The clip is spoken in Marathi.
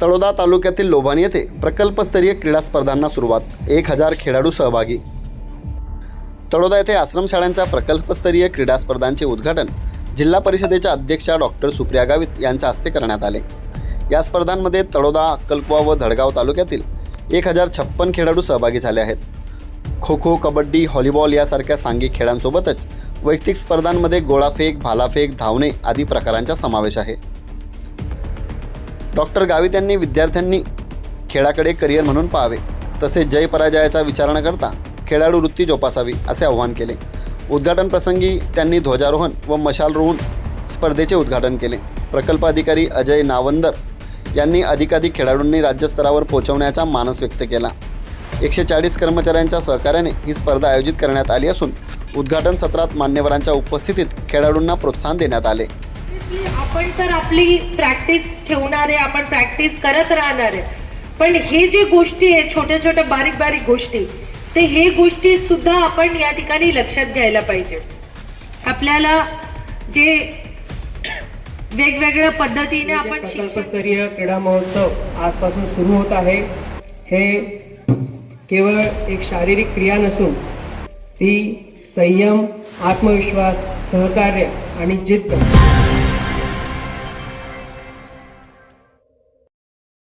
तळोदा तालुक्यातील लोभानी येथे प्रकल्पस्तरीय क्रीडा स्पर्धांना सुरुवात. एक हजार खेळाडू सहभागी. तळोदा येथे आश्रमशाळांच्या प्रकल्पस्तरीय क्रीडा स्पर्धांचे उद्घाटन जिल्हा परिषदेच्या अध्यक्षा डॉक्टर सुप्रिया गावित यांच्या हस्ते करण्यात आले. या स्पर्धांमध्ये तळोदा अक्कलकुवा व धडगाव तालुक्यातील एक हजार छप्पन खेळाडू सहभागी झाले आहेत. खो खो कबड्डी व्हॉलीबॉल यासारख्या सांघिक खेळांसोबतच वैयक्तिक स्पर्धांमध्ये गोळाफेक भालाफेक धावणे आदी प्रकारांचा समावेश आहे. डॉक्टर गावित यांनी विद्यार्थ्यांनी खेळाकडे करिअर म्हणून पाहावे. तसेच जय पराजयाचा विचार न करता खेळाडू वृत्ती जोपासावी असे आवाहन केले. उद्घाटन प्रसंगी त्यांनी ध्वजारोहण व मशाल रोवून स्पर्धेचे उद्घाटन केले. प्रकल्प अधिकारी अजय नावंदर यांनी अधिकाधिक खेळाडूंनी राज्यस्तरावर पोहोचवण्याचा मानस व्यक्त केला. एकशे चाळीस कर्मचाऱ्यांच्या सहकार्याने ही स्पर्धा आयोजित करण्यात आली असून उद्घाटन सत्रात मान्यवरांच्या उपस्थितीत खेळाडूंना प्रोत्साहन देण्यात आले. आपण तर आपली प्रॅक्टिस ठेवणार आहे आपण प्रॅक्टिस करत राहणार आहे. पण हे जे गोष्टी आहेत छोट्या छोट्या बारीक बारीक गोष्टी ते हे गोष्टी सुद्धा आपण या ठिकाणी लक्षात घ्यायला पाहिजे. आपल्याला जे वेगवेगळ्या पद्धतीने आपण शिक्षण प्रकल्पस्तरीय क्रीडा महोत्सव आजपासून सुरू होत आहे. हे केवळ एक शारीरिक क्रिया नसून ती संयम आत्मविश्वास सहकार्य आणि जिद्द